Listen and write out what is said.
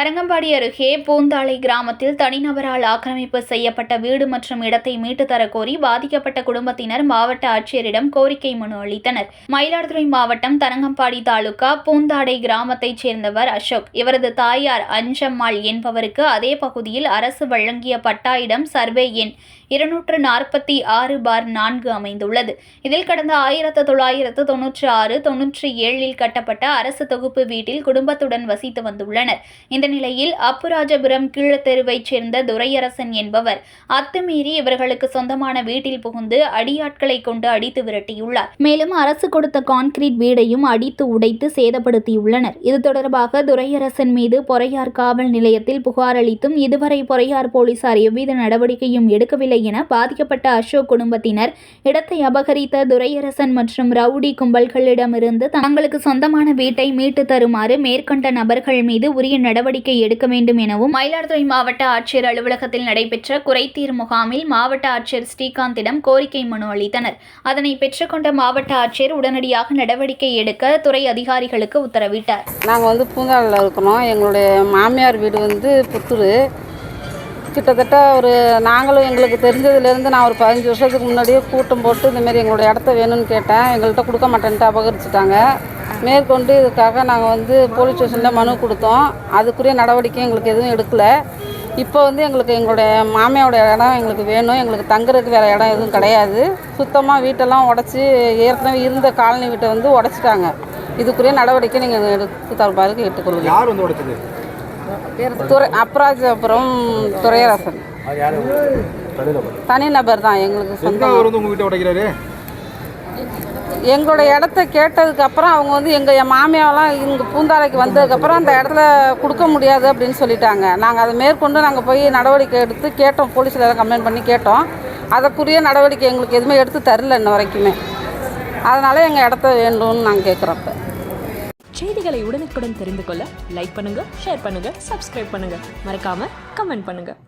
తరంగ தரங்கம்பாடி அருகே பூந்தாளை கிராமத்தில் தனிநபரால் ஆக்கிரமிப்பு செய்யப்பட்ட வீடு மற்றும் இடத்தை மீட்டுத் தரக்கோரி பாதிக்கப்பட்ட குடும்பத்தினர் மாவட்ட ஆட்சியரிடம் கோரிக்கை மனு அளித்தனர். மயிலாடுதுறை மாவட்டம் தரங்கம்பாடி தாலுகா பூந்தாடை கிராமத்தைச் சேர்ந்தவர் அசோக். இவரது தாயார் அஞ்சம்மாள் என்பவருக்கு அதே பகுதியில் அரசு வழங்கிய பட்டாயிடம் சர்வே எண் இருநூற்று நாற்பத்தி ஆறு பார் நான்கு அமைந்துள்ளது. இதில் கடந்த ஆயிரத்து தொள்ளாயிரத்து தொன்னூற்றி ஆறு தொன்னூற்றி ஏழில் கட்டப்பட்ட அரசு தொகுப்பு வீட்டில் குடும்பத்துடன் வசித்து வந்துள்ளனர். இந்த நிலையில் அப்புராஜபுரம் கீழத்தெருவைச் சேர்ந்த துரையரசன் என்பவர். அத்துமீறி இவர்களுக்கு சொந்தமான வீட்டில் புகுந்து அடியாட்களை கொண்டு அடித்து விரட்டியுள்ளார். மேலும் அரசு கொடுத்த கான்கிரீட் வீடையும் அடித்து உடைத்து சேதப்படுத்தியுள்ளனர். இது தொடர்பாக துரையரசன் மீது பொறையார் காவல் நிலையத்தில் புகார் அளித்தும் இதுவரை பொறையார் போலீசார் எவ்வித நடவடிக்கையும் எடுக்கவில்லை என பாதிக்கப்பட்ட அசோக் குடும்பத்தினர் இடத்தை அபகரித்த துரையரசன் மற்றும் ரவுடி கும்பல்களிடமிருந்து தங்களுக்கு சொந்தமான வீட்டை மீட்டு தருமாறு மேற்கண்ட நபர்கள் மீது உரிய நடவடிக்கை எடுக்க வேண்டும் எனவும் மயிலாடுதுறை மாவட்ட ஆட்சியர் அலுவலகத்தில் நடைபெற்ற குறைதீர் முகாமில் மாவட்ட ஆட்சியர் ஸ்ரீகாந்திடம் கோரிக்கை மனு அளித்தனர். அதனை பெற்றுக்கொண்ட மாவட்ட ஆட்சியர் உடனடியாக நடவடிக்கை எடுக்க துறை அதிகாரிகளுக்கு உத்தரவிட்டார். நாங்கள் வந்து பூங்காவில் இருக்கிறோம் எங்களுடைய மாமியார் வீடு வந்து புத்தூர். கிட்டத்தட்ட ஒரு நாங்களும் எங்களுக்கு தெரிஞ்சதுலேருந்து நான் ஒரு பதினஞ்சு வருஷத்துக்கு முன்னாடியே கூட்டம் போட்டு இந்தமாரி எங்களுடைய இடத்த வேணும்னு கேட்டேன். எங்கள்கிட்ட கொடுக்க மாட்டேன்ட்டு அபகரிச்சிட்டாங்க. மேற்கொண்டு இதுக்காக நாங்கள் வந்து போலீஸ் ஸ்டேஷனில் மனு கொடுத்தோம். அதுக்குரிய நடவடிக்கை எங்களுக்கு எதுவும் எடுக்கலை. இப்போ வந்து எங்களுக்கு எங்களுடைய மாமியாரோட இடம் எங்களுக்கு வேணும். எங்களுக்கு தங்குறதுக்கு வேறு இடம் எதுவும் கிடையாது. சுத்தமாக வீட்டெல்லாம் உடச்சி ஏற்கனவே இருந்த காலனி வீட்டை வந்து உடச்சிட்டாங்க. இதுக்குரிய நடவடிக்கை நீங்கள் எடுத்து தருமாறு கேட்டுக்கொள்ளுங்க யார் வந்து உடைச்சது? துறை அப்ராஜபுரம் யார்? தனிநபர். தான் எங்களுக்கு எந்த எங்களோட இடத்த கேட்டதுக்கப்புறம் அவங்க வந்து எங்கள் என் மாமியாவெல்லாம் இங்கே பூந்தாலைக்கு வந்ததுக்கப்புறம் அந்த இடத்துல கொடுக்க முடியாது அப்படின்னு சொல்லிட்டாங்க. நாங்கள் அதை மேற்கொண்டு நாங்கள் போய் நடவடிக்கை எடுத்து கேட்டோம். போலீஸில் எல்லாம் கம்ப்ளைண்ட் பண்ணி கேட்டோம். அதற்குரிய நடவடிக்கை எங்களுக்கு எதுவுமே எடுத்து தரல இன்ன வரைக்குமே. அதனால் எங்கள் இடத்த வேண்டும்னு நாங்கள் கேட்குறப்ப செய்திகளை உடனுக்குடன் தெரிந்து கொள்ள லைக் பண்ணுங்கள் ஷேர் பண்ணுங்கள் சப்ஸ்கிரைப் பண்ணுங்கள் மறக்காமல் கமெண்ட் பண்ணுங்கள்